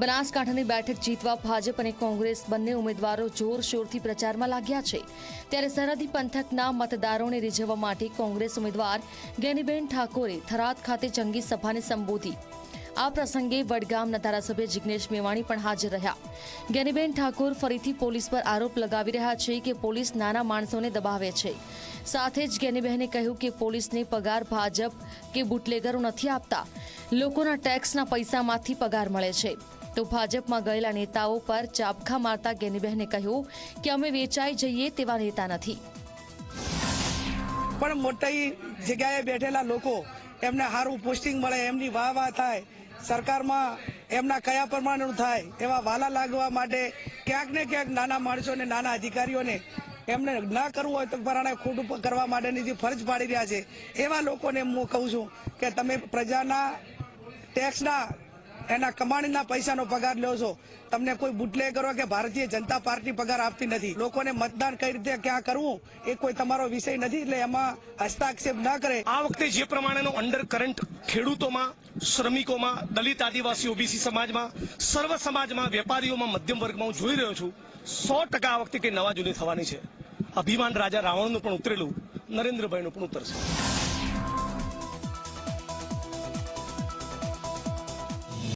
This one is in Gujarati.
બનાસકાંઠાની બેઠક જીતવા ભાજપ અને કોંગ્રેસ બંને ઉમેદવારો જોરશોરથી પ્રચારમાં લાગ્યા છે. ત્યારે સરહદી પંથકના મતદારોને રીઝવવા માટે કોંગ્રેસ ઉમેદવાર ગેનીબેન ઠાકોરે થરાદ ખાતે જંગી સભાને સંબોધી. આ પ્રસંગે વડગામના ધારાસભ્ય જિગ્નેશ મેવાણી પણ હાજર રહ્યા. ગેનીબેન ઠાકોર ફરીથી પોલીસ પર આરોપ લગાવી રહ્યા છે કે પોલીસ નાના માણસોને દબાવે છે. સાથે જ ગેનીબહેને કહ્યું કે પોલીસને પગાર ભાજપ કે બુટલેગરો નથી આપતા. લોકોના ટેક્સના પૈસામાંથી પગાર મળે છે. તો ભાજપમાં ગયેલા નેતાઓ પર ચાબખા મારતા ગેનીબહેને કહ્યું કે અમે વેચાઈ જઈએ તેવા નેતા નથી. પણ મોટી જગ્યાએ બેઠેલા લોકો એમને સારું પોસ્ટિંગ મળે, એમની વાહ વાહ થાય, સરકારમાં એમના કયા પ્રમાણનું થાય, એવા વાલા લાગવા માટે ક્યાંક ને ક્યાંક નાના માણસોને, નાના અધિકારીઓને એમને ના કરવું હોય તો પરાણે ખોટું કરવા માટેની જે ફરજ પાડી રહ્યા છે, એવા લોકોને હું કહું છું કે તમે પ્રજાના ટેક્સના એના કમાણીના પૈસાનો પગાર લ્યો છો. તમને કોઈ બુટલે કરો કે ભારતીય જનતા પાર્ટી પગાર આપતી નથી. લોકોને મતદાન કઈ રીતે ક્યાં કરવું, એ કોઈ તમારો વિષય નથી, એટલે એમાં હસ્તાક્ષેપ ના કરે. આ વખતે જે પ્રમાણેનો અંડર કરંટ ખેડૂતોમાં, શ્રમિકોમાં, દલિત આદિવાસી ઓબીસી સમાજમાં, સર્વ સમાજમાં વેપારીઓમાં મધ્યમ વર્ગમાં હું જોઈ રહ્યો છું, સો ટકા આ વખતે કઈ નવા જૂની થવાની છે. અભિમાન રાજા રાવણનું પણ ઉતરેલું, નરેન્દ્રભાઈનું પણ ઉતરશે.